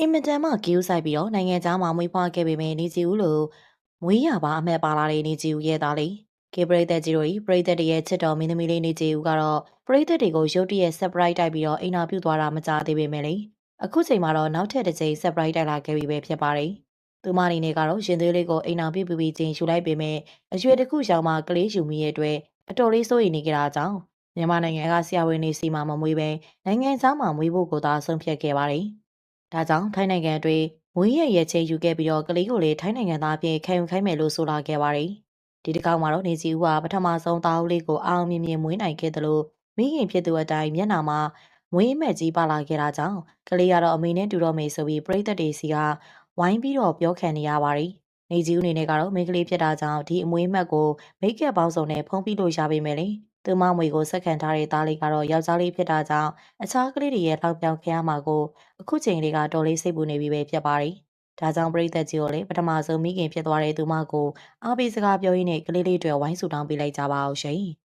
အင်မတန်မှဂရုစိုက်ပြီးတော့နိုင်ငံသားမှာမွေးဖွားခဲ့ပေမဲ့နေကြည်ဦးလို့မွေးရပါအမှတ်ပါလာတဲ့နေကြည်ဦးရဲ့သားလေးကေပရိသတ်ကြီးတို့ဤပရိသတ်တွေရဲ့ချစ်တော်မင်းသမီးလေးနေကြည်ဦးကတော့ပရိသတ်တွေကိုရုတ်တရက် surprise တိုက်ပြီးတော့အိမ်နာပြုတ်သွားတာမကြသေးပေမဲ့လေအခုချိန်မှာတော့နောက်ထပ်တစ်ချိန် surprise တိုက်လာခဲ့ပြီပဲဖြစ်ပါတယ်သူမအနေနဲ့ကတော့ရင်သွေးလေးကိုအိမ်နာပြုတ်ပြီးပြီးချင်းယူလိုက်ပေမဲ့အရွယ်တစ်ခုရောက်မှကလေးယူမိရဲ့အတွက်အတော်လေးစိုးရိမ်နေကြတာကြောင့်မြန်မာနိုင်ငံကဆရာဝန်တွေစီမှာမမွေးပဲနိုင်ငံသားမှာမွေးဖို့ကိုသာဆုံးဖြတ်ခဲ့ပါတယ်။ ဒါကြောင့်ထိုင်းနိုင်ငံအတွင်းမွေးရရဲ့ချေယူခဲ့ပြီးတော့ကလေးကိုလည်းထိုင်းနိုင်ငံသားအဖြစ်ခံယူခိုင်းမယ်လို့ဆိုလာခဲ့ပါတယ်။ဒီတစ်ခေါက်မှာတော့နေကြီးဦးကပထမဆုံးသားဦးလေးကိုအောင်မြင်မြင်မွေးနိုင်ခဲ့တယ်လို့မိခင်ဖြစ်သူအတိုင်းမျက်နှာမှာမွေးမဲ့ကြီးပါလာခဲ့တာကြောင့်ကလေးကတော့အမေနဲ့တူတော့မယ်ဆိုပြီးပြိသက်တွေစီကဝိုင်းပြီးတော့ပြောခံနေရပါတယ်။နေကြီးဦးအနေနဲ့ကတော့မိန်းကလေးဖြစ်တာကြောင့်ဒီအမွေးမှတ်ကိုမိတ်ကပ်ပေါင်းစုံနဲ့ဖုံးပြီးလို့ရပါမယ်လေ။ သူမမွေကိုစက်ခံထားတဲ့သားလေးကတော့ယောက်ျားလေးဖြစ်တာကြောင့်အခြားကလေးတွေရဲ့လောက်ပြောင်ခရမှာကိုအခုချိန်လေးကတော်လေးစိတ်ပူနေပြီပဲဖြစ်ပါတယ်။ဒါကြောင့်ပရိသတ်ကြီးကိုလည်းပထမဆုံးမိခင်ဖြစ်သွားတဲ့သူမကိုအားပေးစကားပြောရင်းနဲ့ကလေးလေးတွေဝိုင်းဆူတောင်းပေးလိုက်ကြပါအောင်ရှင်။